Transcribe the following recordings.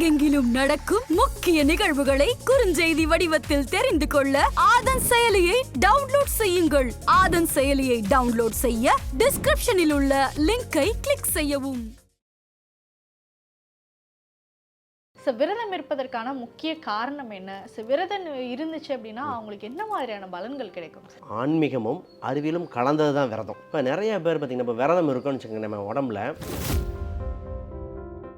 உலகெங்கிலும் நடக்கும் முக்கிய நிகழ்வுகளை குறுஞ்செய்தி வடிவத்தில் தெரிந்து கொள்ள ஆதன் செயலியை டவுன்லோட் செய்யுங்கள். ஆதன் செயலியை டவுன்லோட் செய்ய டிஸ்கிரிப்ஷனில் உள்ள லிங்கை கிளிக் செய்யவும். ஸோ விரதம் இருப்பதற்கான முக்கிய காரணம் என்ன? ஸோ விரதம் இருந்துச்சு அப்படின்னா அவங்களுக்கு என்ன மாதிரியான பலன்கள் கிடைக்கும்? ஆன்மீகமும் அறிவியலும் கலந்தது தான் விரதம். இப்போ நிறைய பேர் பார்த்திங்கன்னா இப்போ விரதம் இருக்குன்னு வச்சுக்கோங்க நம்ம உடம்புல.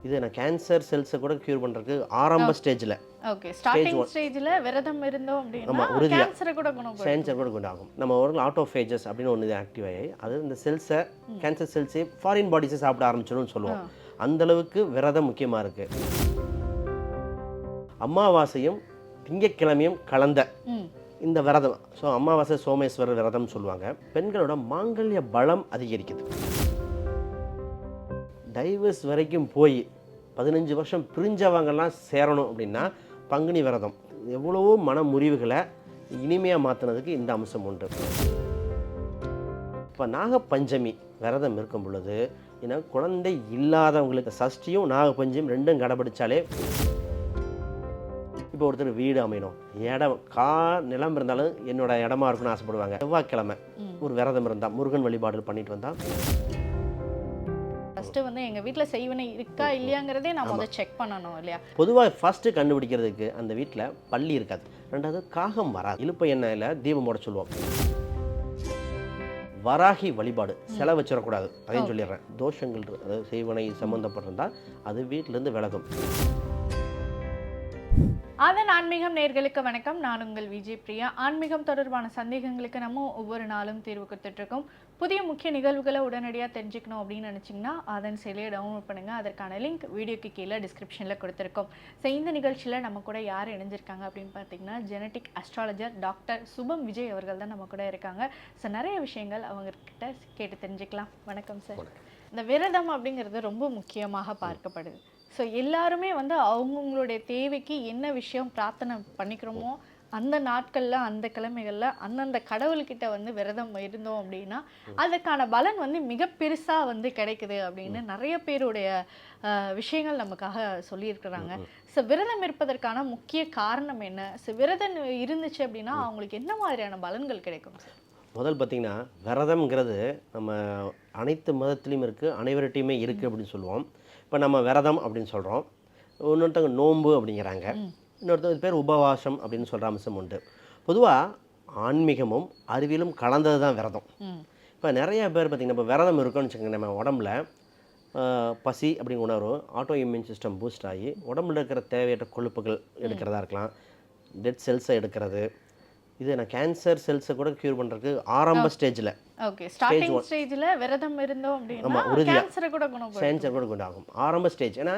இது நான் கேன்சர் செல்ஸை கூட க்யூர் பண்ணுறதுக்கு ஆரம்ப ஸ்டேஜில் ஓகே ஸ்டார்டிங். ஸ்டேஜில் விரதம் இருந்தோம் அப்படின்னா. கேன்சரை கூட கேன்சர் கூட கொண்டாகும் நம்ம உடம்புல ஆட்டோஃபேஜஸ் அப்படின்னு ஒன்று ஆக்டிவ் ஆகி அது இந்த செல்ஸை கேன்சர் செல்ஸே ஃபாரின் பாடிஸை சாப்பிட ஆரம்பிச்சிடும்னு சொல்லுவோம். அந்த அளவுக்கு விரதம் முக்கியமாக இருக்குது அமாவாசையும் திங்கட்கிழமையும் கலந்த இந்த விரதம். ஸோ அமாவாசை சோமேஸ்வரர் விரதம்னு சொல்லுவாங்க. பெண்களோட மாங்கல்ய பலம் அதிகரிக்குது. டைவர்ஸ் வரைக்கும் போய் பதினஞ்சு வருஷம் பிரிஞ்சவங்கெல்லாம் சேரணும் அப்படின்னா பங்குனி விரதம். எவ்வளவோ மன முறிவுகளை இனிமையாக மாற்றினதுக்கு இந்த அம்சம் உண்டு. இப்போ நாகப்பஞ்சமி விரதம் இருக்கும் பொழுது ஏன்னா குழந்தை இல்லாதவங்களுக்கு சஷ்டியும் நாகப்பஞ்சமியும் ரெண்டும் கடைபிடிச்சாலே இப்போ ஒருத்தர் வீடு அமையணும். இடம் கா நிலம் இருந்தாலும் என்னோட இடமா இருக்குன்னு ஆசைப்படுவாங்க. செவ்வாய்க்கிழமை ஒரு விரதம் இருந்தால் முருகன் வழிபாடு பண்ணிட்டு வந்தால் ஃபஸ்ட்டு வந்து எங்கள் வீட்டில் செய்வனை இருக்கா இல்லையாங்கிறதே நான் முதல் செக் பண்ணணும் இல்லையா? பொதுவாக ஃபஸ்ட்டு கண்டுபிடிக்கிறதுக்கு அந்த வீட்டில் பள்ளி இருக்காது. ரெண்டாவது காகம் வராது. இழுப்ப எண்ணெயில் தீபம் போட சொல்லுவோம். வராகி வழிபாடு. செலவு வச்சிடக்கூடாது. அதையும் சொல்லிடுறேன். தோஷங்கள் அதாவது செய்வனை சம்மந்தப்பட்டிருந்தால் அது வீட்டிலேருந்து விலகும். அதன் ஆன்மீகம் நேர்களுக்கு வணக்கம். நான் உங்கள் விஜய் பிரியா. ஆன்மீகம் தொடர்பான சந்தேகங்களுக்கு நம்ம ஒவ்வொரு நாளும் தீர்வு கொடுத்துட்ருக்கோம் புதிய முக்கிய நிகழ்வுகளை உடனடியாக தெரிஞ்சுக்கணும் அப்படின்னு நினச்சிங்கன்னா அதன் செயலியை டவுன்லோட் பண்ணுங்கள் அதற்கான லிங்க் வீடியோக்கு கீழே டிஸ்கிரிப்ஷனில் கொடுத்துருக்கோம். ஸோ இந்த நிகழ்ச்சியில் நம்ம கூட யார் இணைஞ்சிருக்காங்க அப்படின்னு பார்த்தீங்கன்னா genetic astrologer doctor Shubham Vijay அவர்கள் தான் நம்ம கூட இருக்காங்க. ஸோ நிறைய விஷயங்கள் அவங்கக்கிட்ட கேட்டு தெரிஞ்சுக்கலாம். வணக்கம் சார் இந்த விரதம் அப்படிங்கிறது ரொம்ப முக்கியமாக பார்க்கப்படுது. ஸோ எல்லாருமே வந்து அவங்கவுங்களுடைய தேவைக்கு என்ன விஷயம் பிரார்த்தனை பண்ணிக்கிறோமோ அந்த நாட்களில் அந்த கிழமைகளில் அந்தந்த கடவுள்கிட்ட வந்து விரதம் இருந்தோம் அப்படின்னா அதுக்கான பலன் வந்து மிக பெருசாக வந்து கிடைக்குது அப்படின்னு நிறைய பேருடைய விஷயங்கள் நமக்காக சொல்லியிருக்கிறாங்க. ஸோ விரதம் இருப்பதற்கான முக்கிய காரணம் என்ன? ஸோ விரதம் இருந்துச்சு அப்படின்னா அவங்களுக்கு என்ன மாதிரியான பலன்கள் கிடைக்கும் சார்? முதல் பார்த்திங்கன்னா விரதம்ங்கிறது நம்ம அனைத்து மதத்துலேயும் இருக்குது அனைவர்கிட்டையுமே இருக்குது அப்படின்னு சொல்லுவோம். இப்போ நம்ம விரதம் அப்படின்னு சொல்கிறோம் இன்னொருத்தவங்க நோன்பு அப்படிங்கிறாங்க. இன்னொருத்தவங்க பேர் உபவாசம் அப்படின்னு சொல்கிற அம்சம் உண்டு. பொதுவாக ஆன்மீகமும் அறிவியலும் கலந்தது தான் விரதம். இப்போ நிறைய பேர் பார்த்திங்கன்னா இப்போ விரதம் இருக்குன்னு வச்சுக்கோங்க நம்ம உடம்புல பசி அப்படிங்கிற உணர்வு ஆட்டோ இம்யூன் சிஸ்டம் பூஸ்ட் ஆகி உடம்புல இருக்கிற தேவையற்ற கொழுப்புகள் எடுக்கிறதா இருக்கலாம். டெட் செல்ஸை எடுக்கிறது. இது நான் கேன்சர் செல்ஸை கூட க்யூர் பண்ணுறதுக்கு ஆரம்ப ஸ்டேஜில் ஓகே ஸ்டார்டிங் ஸ்டேஜில் விரதம் இருந்தோம் அப்படின்னா ஆமா, உறுதியா. கேன்சரை கூட கூட கொண்டாகும் ஆரம்ப ஸ்டேஜ் ஏன்னா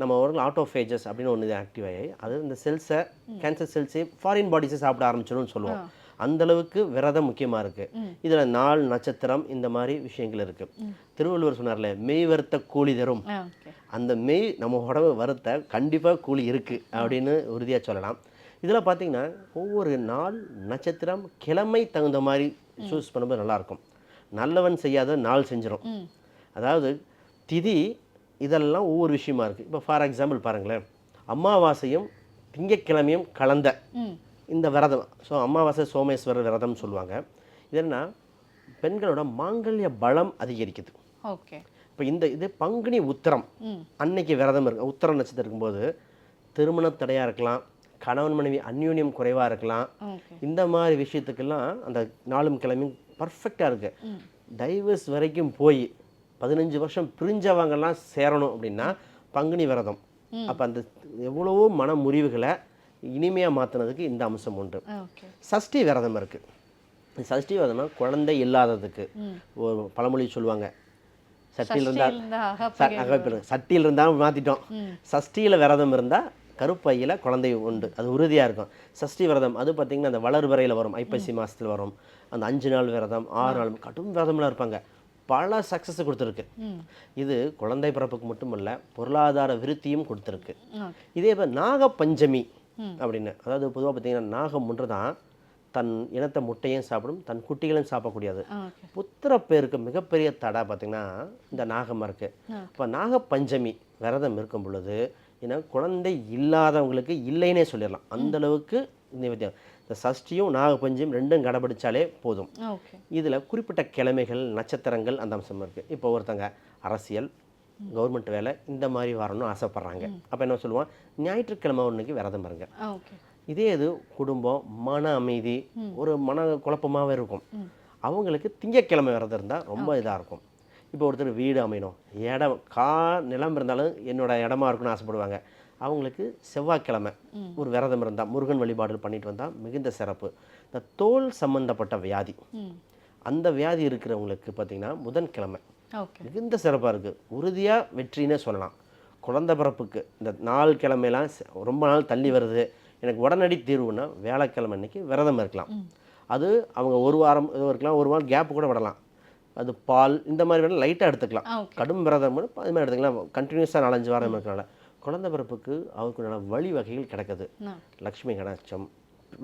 நம்ம ஒரு ஆட்டோஃபேஜஸ் அப்படின்னு ஒன்று ஆக்டிவ் ஆகி அது இந்த செல்ஸை கேன்சர் செல்ஸே ஃபாரின் பாடிஸை சாப்பிட ஆரம்பிச்சிடும்னு சொல்லுவோம். அந்த அளவுக்கு விரதம் முக்கியமாக இருக்குது இதில் நாள் நட்சத்திரம் இந்த மாதிரி விஷயங்கள் இருக்குது திருவள்ளுவர் சொன்னார்ல மெய் வருத்த கூலி தரும். அந்த மெய் நம்ம உடம்பு வருத்த கண்டிப்பாக கூலி இருக்குது அப்படின்னு உறுதியாக சொல்லலாம். இதில் பார்த்தீங்கன்னா ஒவ்வொரு நாள் நட்சத்திரம் கிழமை தகுந்த மாதிரி சூஸ் பண்ணும்போது நல்லாயிருக்கும் நல்லவன் செய்யாத நாள் செஞ்சிடும் அதாவது திதி இதெல்லாம் ஒவ்வொரு விஷயமா இருக்குது இப்போ ஃபார் எக்ஸாம்பிள் பாருங்களேன். அமாவாசையும் திங்கட்கிழமையும் கலந்த இந்த விரதம். ஸோ அமாவாசை சோமேஸ்வரர் விரதம்னு சொல்லுவாங்க. இது என்னன்னா பெண்களோட மாங்கல்ய பலம் அதிகரிக்குது. ஓகே. இப்போ இந்த இது பங்குனி உத்திரம். அன்னைக்கு விரதம் இருக்கு. உத்திரம் நட்சத்திரம் இருக்கும்போது திருமண தடையாக இருக்கலாம். கணவன் மனைவி அந்யூன்யம் குறைவாக இருக்கலாம். இந்த மாதிரி விஷயத்துக்கெல்லாம் அந்த நாளும் கிழமையும் பர்ஃபெக்டாக இருக்குது டைவர்ஸ் வரைக்கும் போய் பதினஞ்சு வருஷம் பிரிஞ்சவங்கெல்லாம் சேரணும் அப்படின்னா பங்குனி விரதம். அப்போ அந்த எவ்வளவோ மன முறிவுகளை இனிமையாக மாற்றினதுக்கு இந்த அம்சம் உண்டு. சஷ்டி விரதம் இருக்குது சஷ்டி விரதம்னா குழந்தை இல்லாததுக்கு. ஒரு பழமொழி சொல்லுவாங்க. சட்டியில் இருந்தால். சட்டியில் இருந்தால் மாற்றிட்டோம் சஷ்டியில் விரதம் இருந்தால் கருப்பையில் குழந்தை உண்டு. அது உறுதியாக இருக்கும். சஷ்டி விரதம் அது பார்த்திங்கன்னா அந்த வளர்வரையில் வரும். ஐப்பசி மாதத்தில் வரும். அந்த அஞ்சு நாள் விரதம் ஆறு நாள் கடும் விரதம்லாம் இருப்பாங்க. பல சக்ஸஸ் கொடுத்துருக்கு. இது குழந்தை பிறப்புக்கு மட்டும் இல்ல பொருளாதார விருத்தியும் கொடுத்துருக்கு. இதே இப்போ நாகப்பஞ்சமி அப்படின்னு அதாவது பொதுவாக பார்த்தீங்கன்னா நாகம் ஒன்று தான் தன் இனத்தை முட்டையும் சாப்பிடும் தன் குட்டிகளையும் சாப்பிடக்கூடியது. புத்திர பேருக்கு மிகப்பெரிய தடை பார்த்திங்கன்னா இந்த நாகம் இருக்குது இப்போ நாகப்பஞ்சமி விரதம் இருக்கும் பொழுது ஏன்னா குழந்தை இல்லாதவங்களுக்கு இல்லைன்னே சொல்லிடலாம். அந்த அளவுக்கு நிவர்த்தியம் இந்த சஷ்டியும் நாகபஞ்சம் ரெண்டும் கடைபிடிச்சாலே போதும். இதில் குறிப்பிட்ட கிழமைகள் நட்சத்திரங்கள் அந்த அம்சம் இருக்குது இப்போ ஒருத்தங்க அரசியல் கவர்மெண்ட் வேலை இந்த மாதிரி வரணும்னு ஆசைப்பட்றாங்க. அப்போ என்ன சொல்லுவான்? ஞாயிற்றுக்கிழமை ஒன்றுக்கு விரதம் இருங்க. இதே இது குடும்பம் மன அமைதி ஒரு மன குழப்பமாகவே இருக்கும். அவங்களுக்கு திங்கட்கிழமை விரதம் இருந்தால் ரொம்ப இதாக இருக்கும். இப்போ ஒருத்தர் வீடு அமையணும். இடம் கா நிலம் இருந்தாலும் என்னோட இடமா இருக்குன்னு ஆசைப்படுவாங்க. அவங்களுக்கு செவ்வாய்க்கிழமை ஒரு விரதம் இருந்தால் முருகன் வழிபாடுகள் பண்ணிட்டு வந்தால் மிகுந்த சிறப்பு. இந்த தோல் சம்பந்தப்பட்ட வியாதி. அந்த வியாதி இருக்கிறவங்களுக்கு பார்த்தீங்கன்னா புதன்கிழமை. மிகுந்த சிறப்பாக இருக்குது உறுதியாக வெற்றினே சொல்லலாம். குழந்தை பிறப்புக்கு இந்த நாள் கிழமையெல்லாம் ரொம்ப நாள் தள்ளி வருது. எனக்கு உடனடி தீர்வுனா வியாழக்கிழமை அன்னைக்கு விரதம் இருக்கலாம். அது அவங்க ஒரு வாரம் இது இருக்கலாம் ஒரு வாரம் கேப் கூட விடலாம். அது பால் இந்த மாதிரி வேணால் லைட்டாக எடுத்துக்கலாம். கடும் விரதம் அது மாதிரி எடுத்துக்கலாம். கண்டினியூஸாக நாலஞ்சு வாரம் இருக்கனால குழந்தை பிறப்புக்கு அவருக்குண்டான வழி வகைகள் கிடைக்குது. லக்ஷ்மி கடாட்சம்.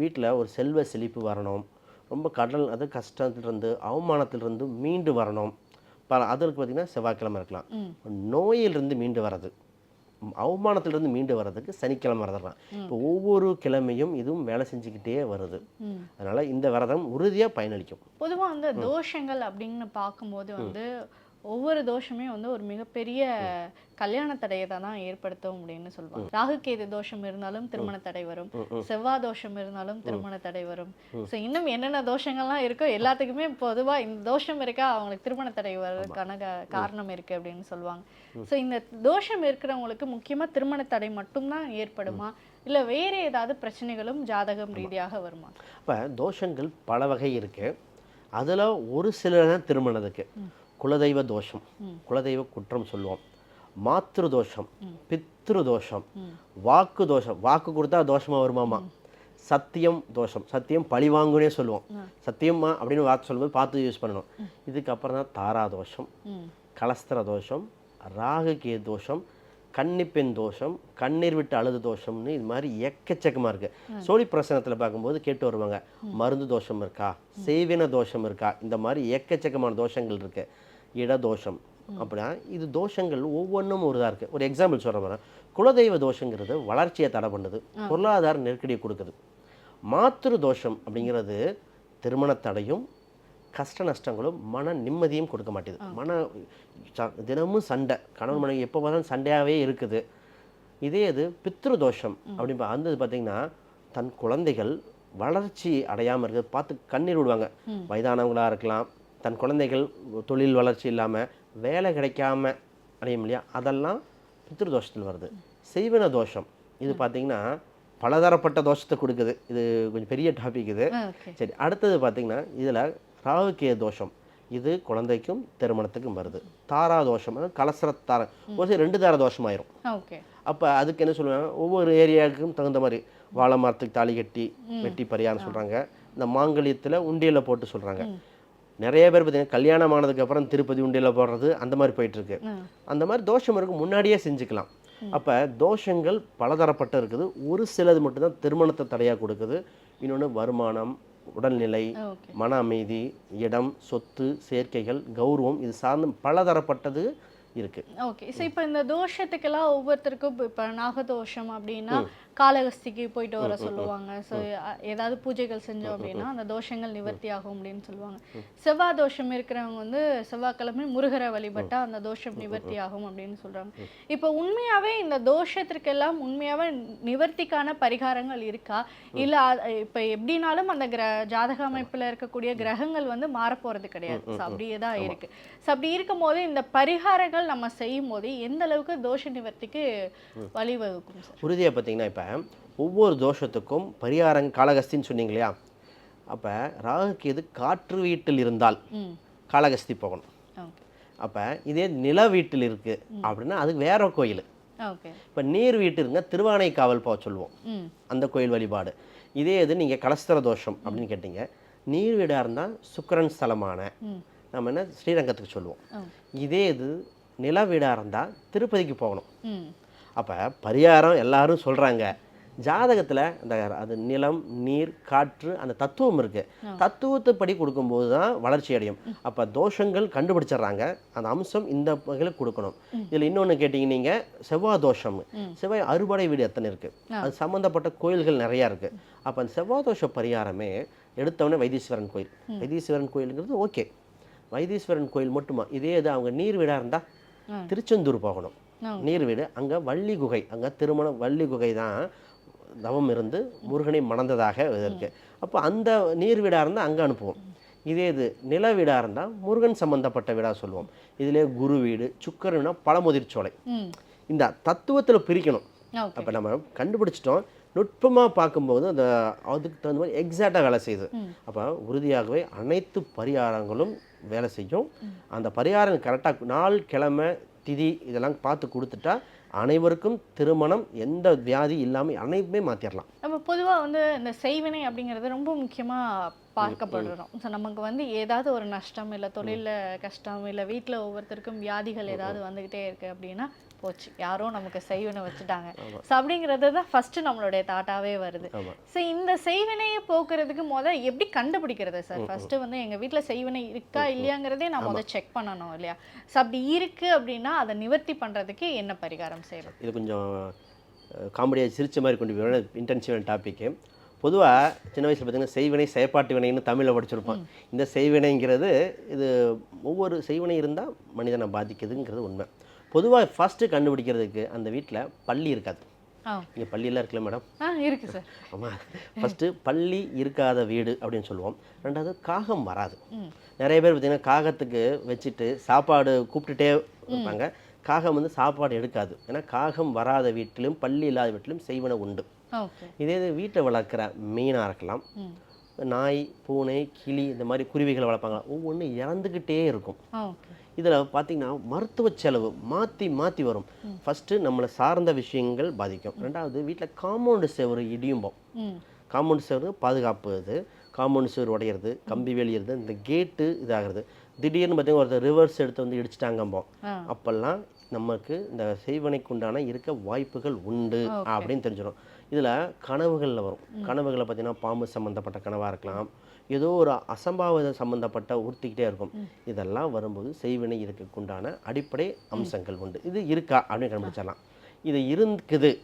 வீட்டில் ஒரு செல்வ செழிப்பு வரணும். ரொம்ப கடல் அது கஷ்டத்திலிருந்து அவமானத்திலிருந்து மீண்டு வரணும். பல அதற்கு பார்த்திங்கன்னா செவ்வாய்க்கிழமை இருக்கலாம். நோயிலிருந்து மீண்டு வர்றது. அவமானத்திலிருந்து மீண்டு வர்றதுக்கு சனிக்கிழமை விரதம் இப்போ ஒவ்வொரு கிழமையும் இதுவும் வேலை செஞ்சுக்கிட்டே வருது. அதனால் இந்த விரதம் உறுதியாக பயனளிக்கும். பொதுவா வந்து தோஷங்கள் அப்படின்னு பார்க்கும்போது வந்து ஒவ்வொரு தோஷமே வந்து ஒரு மிகப்பெரிய கல்யாண தடையை தான் ஏற்படுத்தும் அப்படின்னு சொல்லுவாங்க ராகுகேது தோஷம் இருந்தாலும் திருமண தடை வரும். செவ்வாய் தோஷம் இருந்தாலும் திருமண தடை வரும். ஸோ இன்னும் என்னென்ன தோஷங்கள்லாம் இருக்கோ எல்லாத்துக்குமே பொதுவா இந்த தோஷம் இருக்கா அவங்களுக்கு திருமண தடை வர்றதுக்கான காரணம் இருக்கு அப்படின்னு சொல்லுவாங்க ஸோ இந்த தோஷம் இருக்கிறவங்களுக்கு முக்கியமா திருமண தடை மட்டும்தான் ஏற்படுமா? இல்ல வேற ஏதாவது பிரச்சனைகளும் ஜாதகம் ரீதியாக வருமா? அப்போ தோஷங்கள் பல வகை இருக்குது அதில் ஒரு சில தான் திருமணத்துக்கு குலதெய்வ தோஷம். குலதெய்வ குற்றம் சொல்லுவோம். மாத்ரு தோஷம் பித்ரு தோஷம் வாக்கு தோஷம். வாக்கு கொடுத்தா தோஷமாக வருமாமா? சத்தியம் தோஷம். சத்தியம் பழி வாங்குனே சொல்லுவோம். சத்தியமா அப்படின்னு வார்த்தை சொல்லும்போது பார்த்து யூஸ் பண்ணணும். இதுக்கப்புறம் தான் தாரா தோஷம் கலஸ்திர தோஷம் ராகுகே தோஷம் கன்னிப்பெண் தோஷம் கண்ணீர் விட்டு அழுது தோஷம்னு இது மாதிரி எக்கச்சக்கமாக இருக்குது சோழி பிரசனத்தில் பார்க்கும்போது கேட்டு வருவாங்க மருந்து தோஷம் இருக்கா? செய்வின தோஷம் இருக்கா? இந்த மாதிரி எக்கச்சக்கமான தோஷங்கள் இருக்கு. இட தோஷம் அப்படின்னா இது தோஷங்கள் ஒவ்வொன்றும் ஒரு இதாக இருக்குது ஒரு எக்ஸாம்பிள் சொல்கிறேன் குலதெய்வ தோஷங்கிறது வளர்ச்சியை தடை பண்ணுது. பொருளாதார நெருக்கடியை கொடுக்குது. மாத்திரு தோஷம் அப்படிங்கிறது திருமண தடையும் கஷ்ட நஷ்டங்களும் மன நிம்மதியும் கொடுக்க மாட்டேது. மன ச- தினமும் சண்டை. கணவன் மனைவி எப்போ பார்த்தாலும் சண்டையாகவே இருக்குது. இதே இது பித்ரு தோஷம் அப்படின்னு அந்த பார்த்தீங்கன்னா தன் குழந்தைகள் வளர்ச்சி அடையாமல் இருக்கிறது பார்த்து கண்ணீர் விடுவாங்க. வயதானவங்களாக இருக்கலாம் தன் குழந்தைகள் தொழில் வளர்ச்சி இல்லாமல் வேலை கிடைக்காம அடையும் இல்லையா? அதெல்லாம் பித்ரு தோஷத்தில் வருது. செய்வன தோஷம். இது பார்த்தீங்கன்னா பலதரப்பட்ட தோஷத்தை கொடுக்குது. இது கொஞ்சம் பெரிய டாபிக் இது. சரி அடுத்தது பார்த்தீங்கன்னா இதில் ராகுகே தோஷம். இது குழந்தைக்கும் திருமணத்துக்கும் வருது. தாரா தோஷம். கலசர தார. ஒரு சில ரெண்டு தார தோஷமாயிரும். அப்போ அதுக்கு என்ன சொல்லுவாங்க? ஒவ்வொரு ஏரியாவுக்கும் தகுந்த மாதிரி வாழை மரத்துக்கு தாலி கட்டி வெட்டி பரிகாரம் சொல்கிறாங்க இந்த மாங்கல்யத்தில் உண்டியலில் போட்டு சொல்கிறாங்க நிறைய பேர் பார்த்தீங்கன்னா கல்யாணம் ஆனதுக்கப்புறம் திருப்பதி உண்டியலில் போடுறது அந்த மாதிரி போயிட்டுருக்கு. அந்த மாதிரி தோஷம் இருக்கு முன்னாடியே செஞ்சுக்கலாம். அப்போ தோஷங்கள் பலதரப்பட்ட இருக்குது. ஒரு சிலது மட்டும்தான் திருமணத்தை தடையாக கொடுக்குது. இன்னொன்று வருமானம் உடல்நிலை மன அமைதி இடம் சொத்து சேர்க்கைகள் கௌரவம் இது சார்ந்த பலதரப்பட்டது இருக்குது ஓகே. ஸோ இப்போ இந்த தோஷத்துக்கெல்லாம் ஒவ்வொருத்தருக்கும் இப்போ நாகதோஷம் அப்படின்னா காளகஸ்திக்கு போயிட்டு வர சொல்லுவாங்க. ஸோ ஏதாவது பூஜைகள் செஞ்சோம் அப்படின்னா அந்த தோஷங்கள் நிவர்த்தி ஆகும் அப்படின்னு சொல்லுவாங்க. செவ்வாய் தோஷம் இருக்கிறவங்க வந்து செவ்வாய்க்கிழமை முருகரை வழிபட்டா அந்த தோஷம் நிவர்த்தி ஆகும் அப்படின்னு சொல்றாங்க. இப்போ உண்மையாவே இந்த தோஷத்திற்கெல்லாம் உண்மையாவே நிவர்த்திக்கான பரிகாரங்கள் இருக்கா? இல்ல இப்போ எப்படினாலும் அந்த கிர ஜாதக அமைப்புல இருக்கக்கூடிய கிரகங்கள் வந்து மாறப்போறது கிடையாது. ஸோ அப்படியே தான் இருக்கு. ஸோ அப்படி இருக்கும் போது இந்த பரிகாரங்கள் நம்ம செய்யும் போது எந்த அளவுக்கு தோஷ நிவர்த்திக்கு வழிவகுக்கும் உறுதியாக பார்த்தீங்கன்னா இப்போ ஒவ்வொரு தோஷத்துக்கும் பரிகாரம் காளகஸ்தின்னு சொன்னீங்க இல்லையா அப்போ ராகுக்கு எது காற்று வீட்டில் இருந்தால் ம். காளகஸ்தி போகணும். அப்போ இதே நில வீட்டில் இருக்குது அப்படின்னா அது வேற கோயில். இப்போ நீர் வீட்டு இருங்க திருவானைக்காவல் போக சொல்லுவோம். அந்த கோயில் வழிபாடு. இதே இது நீங்கள் கலஸ்தர தோஷம் அப்படின்னு கேட்டீங்க. நீர் வீடாக இருந்தால் சுக்கிரன் ஸ்தலமான நம்ம என்ன ஸ்ரீரங்கத்துக்கு சொல்லுவோம். இதே இது நில வீடாக இருந்தால் திருப்பதிக்கு போகணும். அப்போ பரிகாரம் எல்லாரும் சொல்கிறாங்க ஜாதகத்தில் அந்த அது நிலம் நீர் காற்று அந்த தத்துவம் இருக்கு. தத்துவத்தை படி கொடுக்கும்போது தான் வளர்ச்சி அடையும். அப்போ தோஷங்கள் கண்டுபிடிச்சிடுறாங்க. அந்த அம்சம் இந்த வகையில் கொடுக்கணும். இதில் இன்னொன்று கேட்டிங்க நீங்கள் செவ்வாய் தோஷம். செவ்வாய் அறுபடை வீடு எத்தனை இருக்கு? அது சம்மந்தப்பட்ட கோயில்கள் நிறையா இருக்கு. அப்போ அந்த செவ்வாய் தோஷ பரிகாரமே எடுத்தவொடனே வைத்தீஸ்வரன் கோயில். வைத்தீஸ்வரன் கோயிலுங்கிறது ஓகே. வைத்தீஸ்வரன் கோயில் மட்டுமா? இதே இது அவங்க நீர் வீடாக இருந்தால் திருச்செந்தூர் போகணும். நீர் வீடு அங்கே வள்ளி குகை அங்கே திருமணம் வள்ளி குகை தான் தவம் இருந்து முருகனை மணந்ததாக இருக்கு. அப்போ அந்த நீர் வீடாக இருந்தால் அங்கே அனுப்புவோம். இதே இது நில வீடாக இருந்தால் முருகன் சம்பந்தப்பட்ட வீடாக சொல்லுவோம். இதிலே குரு வீடு சுக்கரன்னா பழமுதிர்ச்சோலை ம். இந்த தத்துவத்தில் பிரிக்கணும். அப்போ நம்ம கண்டுபிடிச்சிட்டோம். நுட்பமாக பார்க்கும்போது அந்த அதுக்கு தகுந்த மாதிரி எக்ஸாக்டாக வேலை செய்யுது. அப்போ உறுதியாகவே அனைத்து பரிகாரங்களும் வேலை செய்யும். அந்த பரிகாரம் கரெக்டாக நாள் கிழமை திதி இதெல்லாம் பார்த்து கொடுத்துட்டா அனைவருக்கும் திருமணம் எந்த வியாதி இல்லாமல் அனைத்துமே மாற்றிடலாம் நம்ம பொதுவாக வந்து இந்த செய்வினை அப்படிங்கிறது ரொம்ப முக்கியமாக பார்க்கப்படுறோம். ஸோ நமக்கு வந்து ஏதாவது ஒரு நஷ்டம் இல்லை தொழிலில் கஷ்டம் இல்லை வீட்டில் ஒவ்வொருத்தருக்கும் வியாதிகள் ஏதாவது வந்துக்கிட்டே இருக்கு அப்படின்னா போச்சு. யாரோ நமக்கு செய்வினை வச்சுட்டாங்க. ஸோ அப்படிங்கிறது தான் ஃபஸ்ட்டு நம்மளுடைய தாட்டாவே வருது. ஸோ இந்த செய்வினையை போக்குறதுக்கு முத எப்படி கண்டுபிடிக்கிறது சார் ஃபர்ஸ்ட் வந்து எங்க வீட்ல செய்வினை இருக்கா இல்லையாங்கிறதே நான் முத செக் பண்ணணும் இல்லையா? ஸோ அப்படி இருக்கு அப்படின்னா அதை நிவர்த்தி பண்றதுக்கு என்ன பரிகாரம் செய்யறது? இது கொஞ்சம் காமெடியாக சிரிச்ச மாதிரி கொண்டு போய் இன்டென்சிவான டாப்பிக்கு பொதுவாக சின்ன வயசில் பார்த்தீங்கன்னா செய்வினை செயற்பாட்டு வினைன்னு தமிழில் படிச்சிருப்போம். இந்த செய்வினைங்கிறது இது ஒவ்வொரு செய்வினை இருந்தால் மனிதனை பாதிக்குதுங்கிறது உண்மை. பொதுவாக ஃபஸ்ட்டு கண்டுபிடிக்கிறதுக்கு அந்த வீட்டில் பள்ளி இருக்காது. இங்கே பள்ளியெல்லாம் இருக்குல்ல மேடம் ஆ இருக்கு சார் ஆமாம் ஃபஸ்ட்டு பள்ளி இருக்காத வீடு அப்படின்னு சொல்லுவோம். ரெண்டாவது காகம் வராது. நிறைய பேர் பார்த்தீங்கன்னா காகத்துக்கு வச்சுட்டு சாப்பாடு கூப்பிட்டுட்டே இருப்பாங்க. காகம் வந்து சாப்பாடு எடுக்காது. ஏன்னா காகம் வராத வீட்டிலும் பள்ளி இல்லாத வீட்டிலும் செய்வன உண்டு. இதே இது வீட்டில் வளர்க்குற மீனாக இருக்கலாம். நாய் பூனை கிளி இந்த மாதிரி குருவிகளை வளர்ப்பாங்க. ஒவ்வொன்றும் இறந்துக்கிட்டே இருக்கும். இதில் பார்த்தீங்கன்னா மருத்துவ செலவு மாற்றி மாற்றி வரும். ஃபஸ்ட்டு நம்மளை சார்ந்த விஷயங்கள் பாதிக்கும். ரெண்டாவது வீட்டில் காம்பவுண்டு செவரு இடியும்போம். காம்பவுண்ட் செவரு பாதுகாப்பு இது. காம்பவுண்ட் செவரு உடையிறது கம்பி வெளியிறது இந்த கேட்டு இதாகிறது. திடீர்னு பார்த்தீங்கன்னா ஒருத்தர் ரிவர்ஸ் எடுத்து வந்து இடிச்சிட்டாங்கம்போம். அப்போல்லாம் நமக்கு இந்த செய்வனைக்கு உண்டான இருக்க வாய்ப்புகள் உண்டு அப்படின்னு தெரிஞ்சிடும். இதில் கனவுகளில் வரும். கனவுகளில் பார்த்தீங்கன்னா பாம்பு சம்மந்தப்பட்ட கனவாக இருக்கலாம். ஏதோ ஒரு அசம்பாவித சம்மந்தப்பட்ட உறுத்திக்கிட்டே இருக்கும். இதெல்லாம் வரும்போது செய்வினை இருக்கக்குண்டான அடிப்படை அம்சங்கள் உண்டு. இது இருக்கா அப்படின்னு கண்டுபிடிச்சிடலாம். இது இருக்குது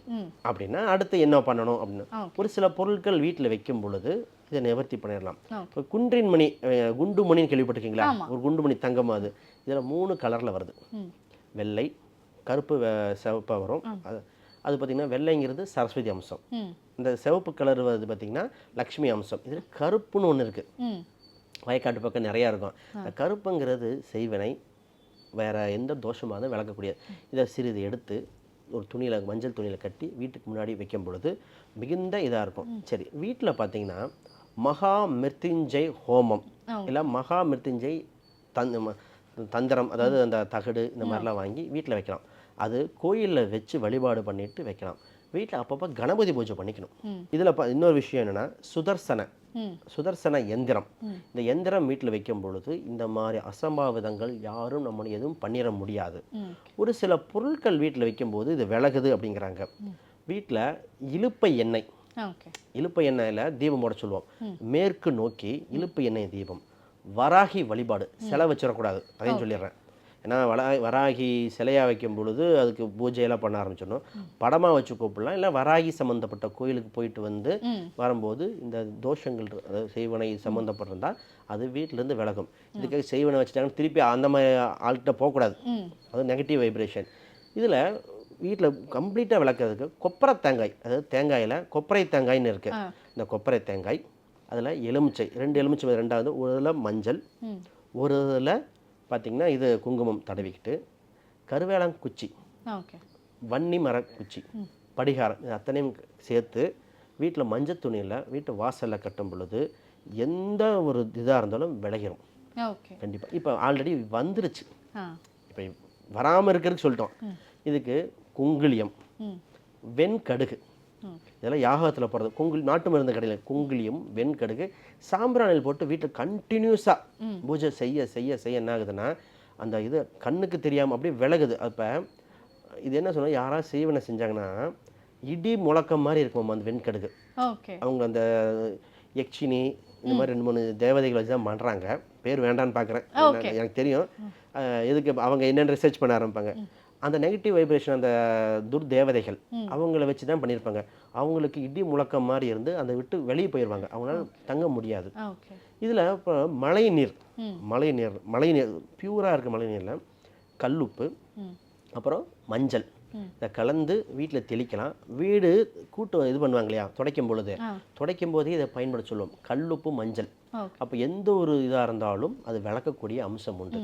அப்படின்னா அடுத்து என்ன பண்ணணும் அப்படின்னு ஒரு சில பொருட்கள் வீட்டில் வைக்கும் பொழுது இதை நிவர்த்தி பண்ணிடலாம். இப்போ குன்றின் மணி குண்டு மணின்னு கேள்விப்பட்டிருக்கீங்களா. ஒரு குண்டு மணி தங்கம் அது. இதில் மூணு கலரில் வருது. வெள்ளை கருப்பு வெ- சிவப்பா வரும். அது அது பார்த்திங்கன்னா வெள்ளைங்கிறது சரஸ்வதி அம்சம். இந்த சிவப்பு கலர் வருது பார்த்திங்கன்னா லக்ஷ்மி அம்சம். இதில் கருப்புன்னு ஒன்று இருக்குது வயக்காட்டு பக்கம் நிறையா இருக்கும். இந்த கருப்புங்கிறது செய்வினை வேற எந்த தோஷமாக இருந்தாலும் விளக்கக்கூடியது. இதை சிறிது எடுத்து ஒரு துணியில் மஞ்சள் துணியில் கட்டி வீட்டுக்கு முன்னாடி வைக்கும் பொழுது மிகுந்த இதாக இருக்கும். சரி வீட்டில் பார்த்தீங்கன்னா மகா மிருத்யுஞ்சை ஹோமம். இல்லை மகா மிருத்யுஞ்சை தந் தந்திரம் அதாவது அந்த தகடு இந்த மாதிரிலாம் வாங்கி வீட்டில் வைக்கலாம். அது கோயிலில் வச்சு வழிபாடு பண்ணிட்டு வைக்கலாம். வீட்டில் அப்பப்போ கணபதி பூஜை பண்ணிக்கணும். இதில் இன்னொரு விஷயம் என்னென்னா சுதர்சன. சுதர்சன எந்திரம். இந்த எந்திரம் வீட்டில் வைக்கும் பொழுது இந்த மாதிரி அசம்பாவிதங்கள் யாரும் நம்ம எதுவும் பண்ணிட முடியாது. ஒரு சில பொருட்கள் வீட்டில் வைக்கும்போது இது விலகுது அப்படிங்கிறாங்க. வீட்டில் இலுப்பை எண்ணெய். ஓகே. இலுப்பை எண்ணெயில் தீபம் போட சொல்லுவோம். மேற்கு நோக்கி இலுப்பை எண்ணெய் தீபம். வராகி வழிபாடு. சிலை வச்சிடக்கூடாது. அதையும் சொல்லிடுறேன். ஏன்னா வளா வராகி சிலையாக வைக்கும் பொழுது அதுக்கு பூஜையெல்லாம் பண்ண ஆரம்பிச்சிடணும். படமாக வச்சு கூப்பிடலாம். இல்லை வராகி சம்மந்தப்பட்ட கோயிலுக்கு போயிட்டு வந்து வரும்போது இந்த தோஷங்கள் அதாவது செய்வனை சம்மந்தப்பட்டிருந்தா அது வீட்டிலேருந்து விலகும். இதுக்காக செய்வனை வச்சுட்டாங்கன்னு திருப்பி அந்த மாதிரி ஆள்கிட்ட போகக்கூடாது. அது நெகட்டிவ் வைப்ரேஷன் இதில் வீட்டில் கம்ப்ளீட்டாக விளக்குறதுக்கு கொப்பரை தேங்காய் அதாவது தேங்காயில் கொப்பரை தேங்காய்னு இருக்குது. இந்த கொப்பரை தேங்காய் அதில் எலுமிச்சை ரெண்டு எலுமிச்சை ரெண்டாவது ஒரு இதில் மஞ்சள் ஒரு இதில் பார்த்திங்கன்னா இது குங்குமம் தடவிக்கிட்டு கருவேலங்குச்சி ஓகே. வன்னி மர குச்சி படிகாரம் இது அத்தனையும் சேர்த்து வீட்டில் மஞ்சள் துணியில் வீட்டு வாசலில் கட்டும் பொழுது எந்த ஒரு இதாக இருந்தாலும் விளையிரும். ஓகே. கண்டிப்பாக இப்போ ஆல்ரெடி வந்துருச்சு. இப்போ வராமல் இருக்கிறதுக்கு சொல்லிட்டோம். இதுக்கு குங்குளியம் வெண்கடுகு இதெல்லாம் யாகத்தில் போடுறது குங்குளி நாட்டு மருந்து கடையில் குங்குளியம் வெண்கடுகு சாம்பிராணியில் போட்டு வீட்டில் கண்டினியூஸாக பூஜை செய்ய செய்ய செய்ய என்ன ஆகுதுன்னா அந்த இது கண்ணுக்கு தெரியாமல் அப்படியே விலகுது. அப்போ இது என்ன சொன்னால் யாராவது செய்வனை செஞ்சாங்கன்னா இடி முழக்கம் மாதிரி இருக்கும் அந்த வெண்கடுகு. அவங்க அந்த யக்ஷினி இந்த மாதிரி ரெண்டு மூணு தேவதைகள் வச்சு தான் பண்ணுறாங்க பேர் வேண்டான்னு பார்க்குறேன் எனக்கு தெரியும். எதுக்கு அவங்க என்னென்னு ரிசர்ச் பண்ண ஆரம்பிப்பாங்க. அந்த நெகட்டிவ் வைப்ரேஷன் அந்த துர்தேவதைகள் அவங்கள வச்சு தான் பண்ணியிருப்பாங்க. அவங்களுக்கு இடி முழக்கம் மாதிரி இருந்து அதை விட்டு வெளியே போயிடுவாங்க. அவங்களால தங்க முடியாது. இதில் இப்போ மழை நீர். மழை நீர் மழை நீர் பியூராக இருக்க மழை நீரில் கல்லுப்பு அப்புறம் மஞ்சள். இதை கலந்து வீட்டில் தெளிக்கலாம். வீடு கூட்டு இது பண்ணுவாங்க இல்லையா துடைக்கும் பொழுது. துடைக்கும் போதே இதை பயன்படுத்த சொல்லுவோம். கல்லுப்பு மஞ்சள். அப்போ எந்த ஒரு இதாக இருந்தாலும் அது விளக்கக்கூடிய அம்சம் உண்டு.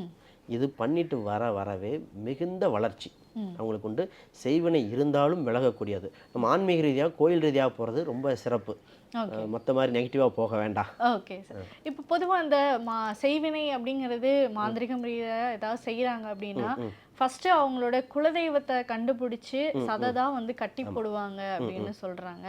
இது பண்ணிட்டு வர வரவே மிகுந்த வளர்ச்சி. அவங்களுக்கு உண்டு. செய்வினை இருந்தாலும் விலகக்கூடியது. நம்ம ஆன்மீக ரீதியாக கோயில் ரீதியாக போகிறது ரொம்ப சிறப்பு. மற்ற மாதிரி நெகட்டிவாக போக வேண்டாம். ஓகே சார் இப்போ பொதுவாக இந்த மா செய்வினை அப்படிங்கிறது மாந்திரிகம் ரீதியாக ஏதாவது செய்கிறாங்க அப்படின்னா ஃபர்ஸ்ட் அவங்களோட குலதெய்வத்தை கண்டுபிடிச்சு சதை தான் வந்து கட்டி போடுவாங்க அப்படின்னு சொல்றாங்க.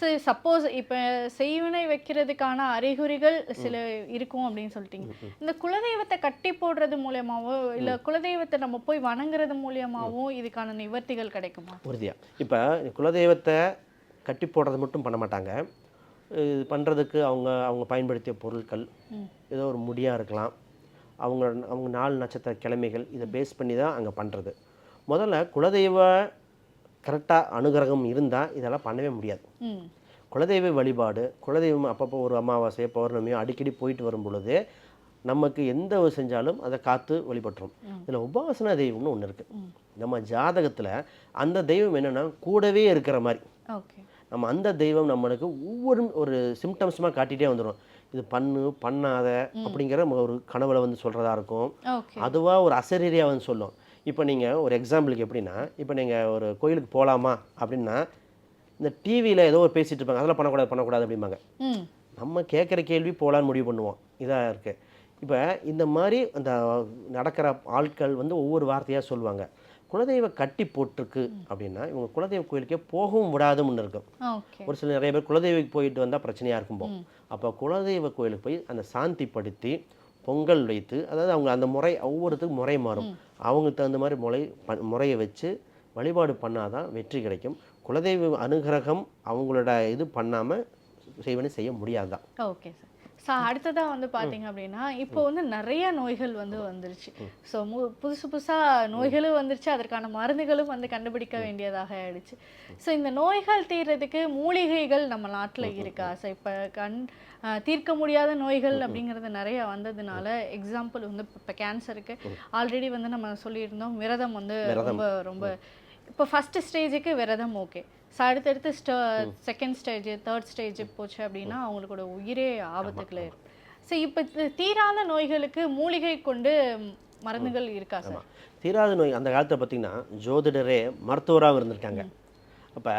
ஸோ சப்போஸ் இப்போ செய்வினை வைக்கிறதுக்கான அறிகுறிகள் சில இருக்கும் அப்படின்னு சொல்லிட்டீங்க. இந்த குலதெய்வத்தை கட்டி போடுறது மூலியமாவோ இல்ல குலதெய்வத்தை நம்ம போய் வணங்குறது மூலியமாவோ இதுக்கான நிவர்த்திகள் கிடைக்குமா? உறுதியாக இப்போ குலதெய்வத்தை கட்டி போடுறது மட்டும் பண்ண மாட்டாங்க. இது பண்ணுறதுக்கு அவங்க அவங்க பயன்படுத்திய பொருட்கள் ஏதோ ஒரு முடியாக இருக்கலாம். அவங்க அவங்க நாலு நட்சத்திர கிழமைகள் இதை பேஸ் பண்ணி தான் அங்கே பண்ணுறது முதல்ல குலதெய்வ கரெக்டாக அனுகிரகம் இருந்தால் இதெல்லாம் பண்ணவே முடியாது. குலதெய்வ வழிபாடு குலதெய்வம் அப்பப்போ ஒரு அமாவாசை பௌர்ணமியோ அடிக்கடி போயிட்டு வரும் பொழுது நமக்கு எந்த செஞ்சாலும் அதை காத்து வழிபட்டுரும். இதில் உபாசனா தெய்வம்னு ஒன்று இருக்குது நம்ம ஜாதகத்தில் அந்த தெய்வம் என்னென்னா கூடவே இருக்கிற மாதிரி. நம்ம அந்த தெய்வம் நம்மளுக்கு ஒவ்வொரு ஒரு சிம்டம்ஸுமாக காட்டிகிட்டே வந்துடும் இது பண்ணு பண்ணாத அப்படிங்கிற ஒரு கனவுல வந்து சொல்கிறதா இருக்கும். அதுவாக ஒரு அசரீரியாக வந்து சொல்லும். இப்போ நீங்கள் ஒரு எக்ஸாம்பிளுக்கு எப்படின்னா இப்போ நீங்கள் ஒரு கோயிலுக்கு போகலாமா அப்படின்னா இந்த டிவியில் ஏதோ ஒரு பேசிகிட்டு இருப்பாங்க. அதெல்லாம் பண்ணக்கூடாது பண்ணக்கூடாது அப்படிம்பாங்க. நம்ம கேட்குற கேள்வி போகலான்னு முடிவு பண்ணுவோம். இதாக இருக்குது இப்போ இந்த மாதிரி அந்த நடக்கிற ஆட்கள் வந்து ஒவ்வொரு வார்த்தையாக சொல்லுவாங்க. குலதெய்வ கட்டி போட்டிருக்கு அப்படின்னா இவங்க குலதெய்வ கோயிலுக்கே போகவும் விடாதுன்னு இருக்கும். ஒரு சில நிறைய பேர் குலதெய்வக்கு போயிட்டு வந்தால் பிரச்சனையாக இருக்கும் போகும் அப்போ குலதெய்வ கோயிலுக்கு போய் அந்த சாந்திப்படுத்தி பொங்கல் வைத்து அதாவது அவங்க அந்த முறை ஒவ்வொருத்துக்கும் முறை மாறும். அவங்களுக்கு தகுந்த மாதிரி முறை முறையை வச்சு வழிபாடு பண்ணாதான் வெற்றி கிடைக்கும். குலதெய்வ அனுகிரகம் அவங்களோட இது பண்ணாமல் செய்வனே செய்ய முடியாதுதான் ஓகே சார். ஸோ அடுத்ததா வந்து பாத்தீங்க அப்படின்னா இப்போ வந்து நிறைய நோய்கள் வந்து வந்துருச்சு. ஸோ புதுசு புதுசா நோய்களும் வந்துருச்சு அதற்கான மருந்துகளும் வந்து கண்டுபிடிக்க வேண்டியதாக ஆயிடுச்சு. ஸோ இந்த நோய்கள் தீர்றதுக்கு மூலிகைகள் நம்ம நாட்டுல இருக்கா? ஸோ இப்போ கண் தீர்க்க முடியாத நோய்கள் அப்படிங்கிறது நிறைய வந்ததுனால எக்ஸாம்பிள் வந்து இப்போ கேன்சருக்கு ஆல்ரெடி வந்து நம்ம சொல்லியிருந்தோம் விரதம் வந்து ரொம்ப ரொம்ப இப்போ ஃபர்ஸ்ட் ஸ்டேஜுக்கு விரதம் ஓகே அடுத்தடுத்து ஸ்ட செகண்ட் ஸ்டேஜ் தேர்ட் ஸ்டேஜ் போச்சு அப்படின்னா அவங்களோட உயிரே ஆபத்துக்குள்ள இருக்கு ஸோ இப்போ தீராத நோய்களுக்கு மூலிகை கொண்டு மருந்துகள் இருக்கா சார்? தீராத நோய் அந்த காலத்தில் பார்த்தீங்கன்னா ஜோதிடரே மருத்துவராக இருந்திருக்காங்க. அப்போ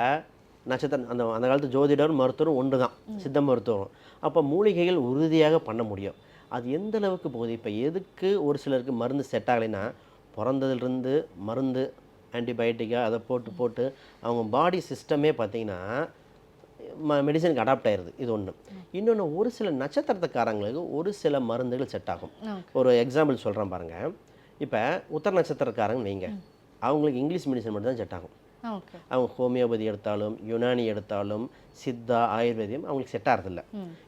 நட்சத்திரம் அந்த அந்த காலத்து ஜோதிடரும் மருத்துவரும் ஒன்று தான் சித்த மருத்துவம் அப்போ மூலிகைகள் உறுதியாக பண்ண முடியும். அது எந்த அளவுக்கு போகுது? இப்போ எதுக்கு ஒரு சிலருக்கு மருந்து செட் ஆகலைன்னா பிறந்ததுலேருந்து மருந்து ஆன்டிபயோட்டிக்காக அதை போட்டு போட்டு அவங்க பாடி சிஸ்டமே பார்த்தீங்கன்னா மெடிசனுக்கு அடாப்ட் ஆயிருது. இது ஒன்று இன்னொன்று ஒரு சில நட்சத்திரத்துக்காரங்களுக்கு ஒரு சில மருந்துகள் செட் ஆகும். ஒரு எக்ஸாம்பிள் சொல்கிறேன் பாருங்க. இப்போ உத்தர நட்சத்திரக்காரங்க வைங்க அவங்களுக்கு இங்கிலீஷ் மெடிசன் மட்டும் தான் செட் ஆகும் அவங்க ஹோமியோபதி எடுத்தாலும் யுனானி எடுத்தாலும் சித்தா ஆயுர்வேதியம் அவங்களுக்கு செட் ஆகிறதில்ல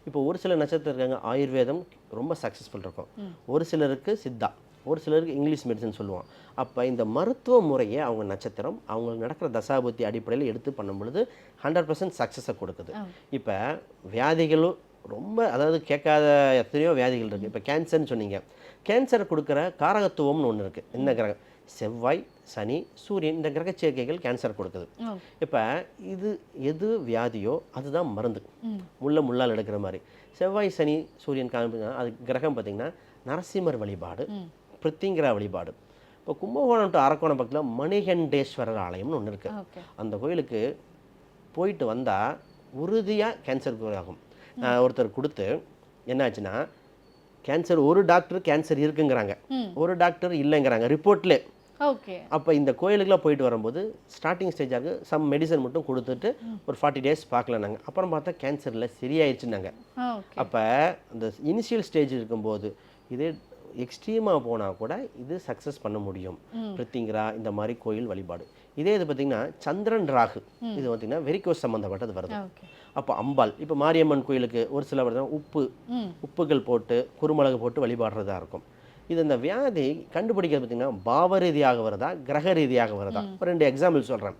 இப்போ ஒரு சில நட்சத்திரம் இருக்காங்க ஆயுர்வேதம் ரொம்ப சக்ஸஸ்ஃபுல் இருக்கும். ஒரு சிலருக்கு சித்தா. ஒரு சிலருக்கு இங்கிலீஷ் மெடிசன் சொல்லுவோம் அப்போ இந்த மருத்துவ முறையை அவங்க நட்சத்திரம் அவங்களுக்கு நடக்கிற தசாபுத்தி அடிப்படையில் எடுத்து பண்ணும் பொழுது ஹண்ட்ரட் பர்சன்ட் சக்ஸஸை கொடுக்குது. இப்போ வியாதிகளும் ரொம்ப அதாவது கேட்காத எத்தனையோ வியாதிகள் இருக்குது இப்போ கேன்சர்னு சொன்னீங்க. கேன்சர் கொடுக்குற காரகத்துவம்னு ஒன்று இருக்குது என்ன கிரகம் செவ்வாய் சனி சூரியன் இந்த கிரக சேர்க்கைகள் கேன்சர் கொடுக்குது. இப்போ இது எது வியாதியோ அதுதான் மருந்து. முள்ள முள்ளால் எடுக்கிற மாதிரி. செவ்வாய் சனி சூரியன் காமிப்புங்க அது கிரகம் பார்த்தீங்கன்னா நரசிம்மர் வழிபாடு. பிருத்திங்கிரா வழிபாடு. இப்போ கும்பகோணம் டு அரக்கோணம் பக்கத்தில் மணிகண்டேஸ்வரர் ஆலயம்னு ஒன்று இருக்குது அந்த கோயிலுக்கு போயிட்டு வந்தால் உறுதியாக கேன்சர் ஆகும். ஒருத்தர் கொடுத்து என்னாச்சுன்னா கேன்சர் ஒரு டாக்டர் கேன்சர் இருக்குங்கிறாங்க. ஒரு டாக்டர் இல்லைங்கிறாங்க ரிப்போர்ட்லே ஓகே. அப்போ இந்த கோயிலுக்குலாம் போயிட்டு வரும்போது ஸ்டார்டிங் ஸ்டேஜாக சம் மெடிசன் மட்டும் கொடுத்துட்டு ஒரு ஃபார்ட்டி டேஸ் பார்க்கல நாங்கள் அப்புறம் பார்த்தா கேன்சரில் சரியாயிடுச்சுன்னாங்க ஓகே. அப்போ அந்த இனிஷியல் ஸ்டேஜ் இருக்கும்போது இதே எக்ஸ்ட்ரீமாக போனால் கூட இது சக்ஸஸ் பண்ண முடியும். பிரித்திங்கிரா இந்த மாதிரி கோயில் வழிபாடு. இதே இது பார்த்தீங்கன்னா சந்திரன் ராகு. இது பார்த்தீங்கன்னா வெரிகோஸ் சம்மந்தப்பட்டது வருது. அப்போ அம்பாள் இப்போ மாரியம்மன் கோயிலுக்கு ஒரு சில உப்பு உப்புகள் போட்டு குருமிளகு போட்டு வழிபாடுறதா இருக்கும். இது இந்த வியாதி கண்டுபிடிக்கிறது பார்த்தீங்கன்னா பாவ ரீதியாக வருதா கிரக ரீதியாக வருதா ஒரு ரெண்டு எக்ஸாம்பிள் சொல்கிறேன்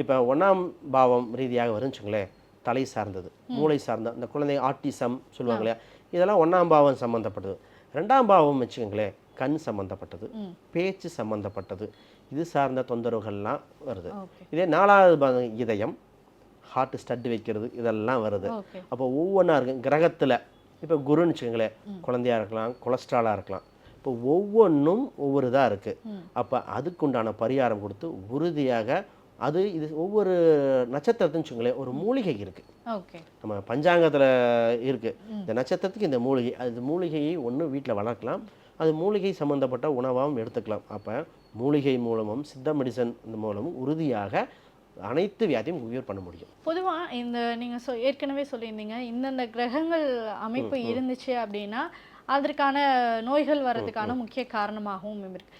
இப்போ ஒன்றாம் பாவம் ரீதியாக வரும்னு வச்சுங்களேன் தலை சார்ந்தது மூளை சார்ந்த இந்த குழந்தை ஆட்டிசம் சொல்லுவாங்க இல்லையா? இதெல்லாம் ஒன்றாம் பாவம் சம்மந்தப்பட்டது ரெண்டாம் பாவம் வச்சுக்கோங்களேன் கண் சம்மந்தப்பட்டது பேச்சு சம்மந்தப்பட்டது இது சார்ந்த தொந்தரவுகள்லாம் வருது. இதே நாலாவது இதயம் ஹார்ட் ஸ்டட் வைக்கிறது இதெல்லாம் வருது. அப்போ ஒவ்வொன்றா இருக்கு கிரகத்தில் இப்போ குருன்னு வச்சுக்கோங்களேன் குழந்தையா இருக்கலாம் கொலஸ்ட்ராலாக இருக்கலாம். இப்போ ஒவ்வொன்றும் ஒவ்வொரு இதாக இருக்குது அப்போ அதுக்குண்டான பரிகாரம் கொடுத்து உறுதியாக அது இது ஒவ்வொரு நட்சத்திரத்துன்னு வச்சுக்கோங்களேன் ஒரு மூலிகை இருக்குது நம்ம பஞ்சாங்கத்தில் இருக்குது இந்த நட்சத்திரத்துக்கு இந்த மூலிகை அது மூலிகையை ஒன்று வீட்டில் வளர்க்கலாம். அது மூலிகை சம்மந்தப்பட்ட உணவாகவும் எடுத்துக்கலாம். அப்போ மூலிகை மூலமும் சித்த மெடிசன் மூலமும் உறுதியாக அனைத்து வியாதியும் உயிர் பண்ண முடியும். பொதுவா இந்த நீங்க சொ ஏற்கனவே சொல்லியிருந்தீங்க இந்தந்த கிரகங்கள் அமைப்பு இருந்துச்சு அப்படின்னா அதற்கான நோய்கள் வர்றதுக்கான முக்கிய காரணமாகவும் இருக்கு.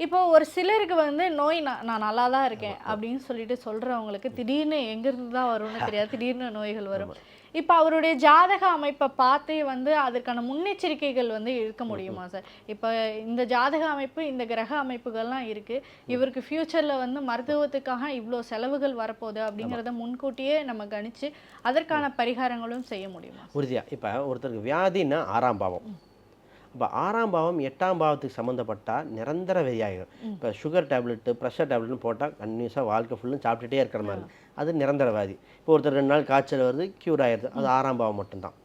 இப்போ ஒரு சிலருக்கு வந்து நோய் நான் நான் நல்லா தான் இருக்கேன் அப்படின்னு சொல்லிட்டு சொல்றவங்களுக்கு திடீர்னு எங்கிருந்து தான் வரும்னு தெரியாது. திடீர்னு நோய்கள் வரும். இப்போ அவருடைய ஜாதக அமைப்பை பார்த்தே வந்து அதற்கான முன்னெச்சரிக்கைகள் வந்து எடுக்க முடியுமா சார்? இப்போ இந்த ஜாதக அமைப்பு இந்த கிரக அமைப்புகள்லாம் இருக்கு. இவருக்கு ஃப்யூச்சர்ல வந்து மருத்துவத்துக்காக இவ்வளோ செலவுகள் வரப்போகுது அப்படிங்கிறத முன்கூட்டியே நம்ம கணிச்சு அதற்கான பரிகாரங்களும் செய்ய முடியுமா உறுதியாக இப்போ ஒருத்தருக்கு வியாதின்னா ஆறாம் பாவம். இப்போ ஆறாம் பாவம் எட்டாம் பாவத்துக்கு சம்மந்தப்பட்டால் நிரந்தர வியாதிகள் இப்போ சுகர் டேப்லெட்டு ப்ரெஷர் டேப்லெட்னு போட்டால் கன்யூஸாக வாழ்க்கை ஃபுல்லும் சாப்பிட்டுட்டே இருக்கிற மாதிரி. அது நிரந்தர வியாதி. இப்போ ஒருத்தர் ரெண்டு நாள் காய்ச்சல் வருது க்யூர் ஆயிடுது. அது ஆறாம் பாவம் மட்டும்தான்.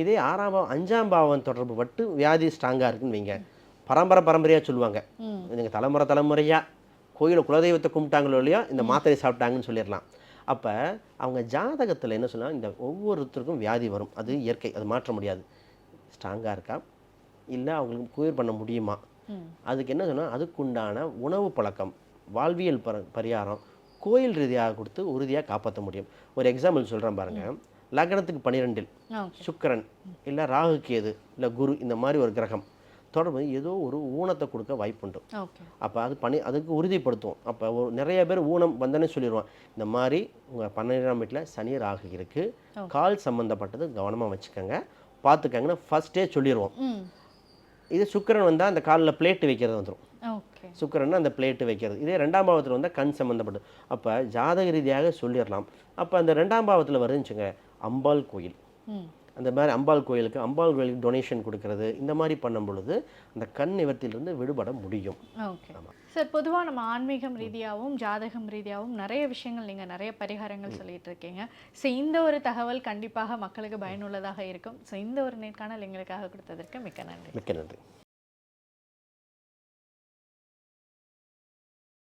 இதே ஆறாம் பாவம் அஞ்சாம் பாவம் தொடர்பு பட்டு வியாதி ஸ்ட்ராங்காக இருக்குன்னு வைங்க. பரம்பரை பரம்பரையாக சொல்லுவாங்க. நீங்கள் தலைமுறை தலைமுறையாக கோயிலில் குலதெய்வத்தை கும்பிட்டாங்களோ இல்லையோ இந்த மாத்திரை சாப்பிட்டாங்கன்னு சொல்லிடலாம். அப்போ அவங்க ஜாதகத்தில் என்ன சொன்னால் இந்த ஒவ்வொருத்தருக்கும் வியாதி வரும். அது இயற்கை அது மாற்ற முடியாது. ஸ்ட்ராங்காக இருக்கா? இல்லை அவங்களுக்கு குயிர் பண்ண முடியுமா. அதுக்கு என்ன சொன்னால் அதுக்குண்டான உணவு பழக்கம் வாழ்வியல் பர பரிகாரம் கோயில் ரீதியாக கொடுத்து உறுதியாக காப்பாற்ற முடியும். ஒரு எக்ஸாம்பிள் சொல்கிறேன் பாருங்கள் லக்னத்துக்கு பன்னிரெண்டில் சுக்கிரன் இல்லை ராகு கேது இல்லை குரு இந்த மாதிரி ஒரு கிரகம். தொடர்பு ஏதோ ஒரு ஊனத்தை கொடுக்க வாய்ப்புண்டு. அப்போ அது பண்ணி அதுக்கு உறுதிப்படுத்துவோம் அப்போ ஒரு நிறைய பேர் ஊனம் வந்தோன்னே சொல்லிடுவான் இந்த மாதிரி உங்கள் பன்னிரெண்டாம் வீட்டில் சனி ராகு இருக்குது கால் சம்மந்தப்பட்டது கவனமாக வச்சுக்கோங்க. பார்த்துக்கங்கன்னு ஃபஸ்ட்டே சொல்லிடுவோம் இது சுக்கிரன் வந்தால் அந்த காலில் பிளேட்டு வைக்கிறது வந்துடும் சுக்கிரன் அந்த பிளேட்டு வைக்கிறது. இதே ரெண்டாம் பாவத்தில் வந்தால் கண் சம்மந்தப்பட்டது அப்போ ஜாதக ரீதியாக சொல்லிடலாம். அப்போ அந்த ரெண்டாம் பாவத்தில் வருதுச்சுங்க அம்பாள் கோயில். அந்த மாதிரி அம்பாள் கோயிலுக்கு அம்பாள் கோயிலுக்கு டொனேஷன் கொடுக்கறது இந்த மாதிரி பண்ணும் பொழுது அந்த கண் நிவர்த்தியிலிருந்து விடுபட முடியும். ஓகே சார் பொதுவாக நம்ம ஆன்மீகம் ரீதியாகவும் ஜாதகம் ரீதியாகவும் நிறைய விஷயங்கள் நீங்கள் நிறைய பரிகாரங்கள் சொல்லிட்டு இருக்கீங்க. ஸோ இந்த ஒரு தகவல் கண்டிப்பாக மக்களுக்கு பயனுள்ளதாக இருக்கும். ஸோ இந்த ஒரு நேர்காணல் எங்களுக்காக கொடுத்ததற்கு மிக்க நன்றி. மிக்க நன்றி.